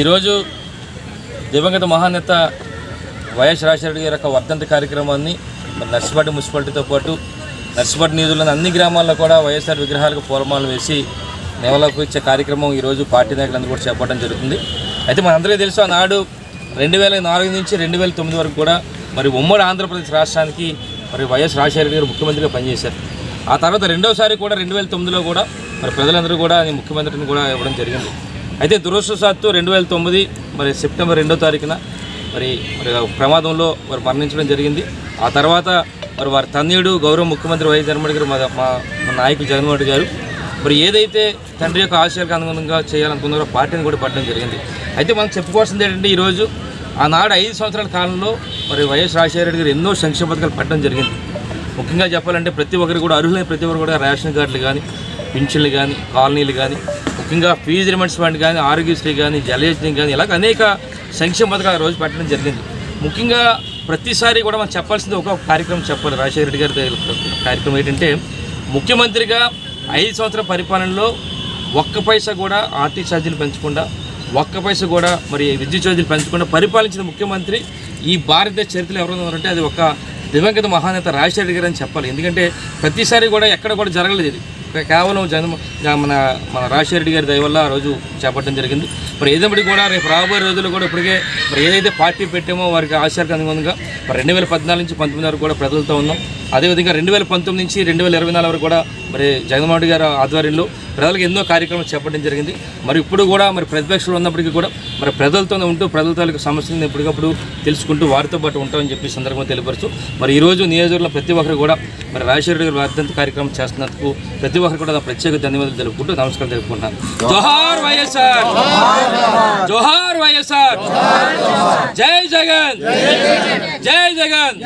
ఈరోజు దివంగత మహానేత వైఎస్ రాజశేఖర గారి యొక్క వర్ధంతి కార్యక్రమాన్ని మరి నర్సిపేట మున్సిపాలిటీతో పాటు నర్సిపేట నిధులను అన్ని గ్రామాల్లో కూడా వైఎస్ఆర్ విగ్రహాలకు పూలమాలు వేసి నేవలకు ఇచ్చే కార్యక్రమం ఈరోజు పార్టీ నాయకులందరూ కూడా చేపట్టడం జరుగుతుంది. అయితే మనందరికీ తెలుసు ఆనాడు రెండు వేల నాలుగు నుంచి రెండు వేల తొమ్మిది వరకు కూడా మరి ఉమ్మడి ఆంధ్రప్రదేశ్ రాష్ట్రానికి మరి వైఎస్ రాజశేఖర గారు ముఖ్యమంత్రిగా పనిచేశారు. ఆ తర్వాత రెండోసారి కూడా రెండు వేల తొమ్మిదిలో కూడా మరి ప్రజలందరూ కూడా ముఖ్యమంత్రిని కూడా ఇవ్వడం జరిగింది. అయితే దురదృష్టవశాత్తు రెండు వేల తొమ్మిది మరి సెప్టెంబర్ రెండో తారీఖున మరి మరి ప్రమాదంలో వారు మరణించడం జరిగింది. ఆ తర్వాత మరి వారి తనయుడు గౌరవ ముఖ్యమంత్రి వైఎస్ జగన్మోహన్ గారు మా మా నాయకులు జగన్మోహన్ గారు మరి ఏదైతే తండ్రి యొక్క ఆశయాలకు అనుగుణంగా చేయాలనుకున్నారో పార్టీని కూడా పట్టడం జరిగింది. అయితే మనం చెప్పుకోవాల్సింది ఏంటంటే ఈరోజు ఆనాడు ఐదు సంవత్సరాల కాలంలో మరి వైఎస్ రాజశేఖర రెడ్డి గారు ఎన్నో సంక్షేమ పథకాలు పెట్టడం జరిగింది. ముఖ్యంగా చెప్పాలంటే ప్రతి ఒక్కరు కూడా అర్హులైన ప్రతి ఒక్కరు కూడా రేషన్ కార్డులు కానీ పింఛన్లు కానీ కాలనీలు కానీ ముఖ్యంగా ఫీజు ఫండ్ కానీ ఆరోగ్యశ్రీ కానీ జలయోజన కానీ ఇలాగ అనేక సంక్షేమ పథకాలు రోజు పెట్టడం జరిగింది. ముఖ్యంగా ప్రతిసారి కూడా మనం చెప్పాల్సింది ఒక కార్యక్రమం చెప్పాలి. రాజశేఖర రెడ్డి గారి కార్యక్రమం ఏంటంటే ముఖ్యమంత్రిగా ఐదు సంవత్సరాల పరిపాలనలో ఒక్క పైసా కూడా ఆర్టీ ఛార్జీలు పెంచకుండా ఒక్క పైసా కూడా మరి విద్యుత్ ఛార్జీలు పెంచకుండా పరిపాలించిన ముఖ్యమంత్రి ఈ భారతదేశ చరిత్రలో ఎవరు ఉన్నారంటే అది ఒక దివంగత మహానేత రాజశేఖర్ గారు అని చెప్పాలి. ఎందుకంటే ప్రతిసారి కూడా ఎక్కడ కూడా జరగలేదు ఇది. కేవలం జగన్ మన మన రాజశేఖర రెడ్డి గారి దయవల్ల ఆ రోజు చేపట్టడం జరిగింది. మరి ఏదైనప్పటికీ కూడా రేపు రాబోయే రోజుల్లో కూడా ఇప్పటికే మరి ఏదైతే పార్టీ పెట్టామో వారికి ఆశయాలకు అనుగుణంగా మరి రెండు వేల పద్నాలుగు నుంచి పంతొమ్మిది వరకు కూడా ప్రజలతో ఉన్నాం. అదేవిధంగా రెండు వేల పంతొమ్మిది నుంచి రెండు వేల ఇరవై నాలుగు వరకు కూడా మరి జగన్మోహన్ గారి ఆధ్వర్యంలో ప్రజలకు ఎన్నో కార్యక్రమాలు చేపట్టడం జరిగింది. మరి ఇప్పుడు కూడా మరి ప్రతిపక్షంలో ఉన్నప్పటికీ కూడా మరి ప్రజలతోనే ఉంటూ ప్రజల తాలూకు సమస్యలను ఎప్పటికప్పుడు తెలుసుకుంటూ వారితో పాటు ఉంటామని చెప్పి సందర్భంగా తెలియపరుస్తూ మరి ఈరోజు నియోజకవర్గంలో ప్రతి ఒక్కరు కూడా మరి రాజశేఖర గారు వర్ధంత కార్యక్రమం చేస్తున్నందుకు ప్రతి ఒక్కరు కూడా ప్రత్యేక ధన్యవాదాలు తెలుపుకుంటూ నమస్కారం తెలుపుకుంటున్నాను. జోహార్ వైఎస్ఆర్! జోహార్ వైఎస్ఆర్! జై జగన్! జై జగన్!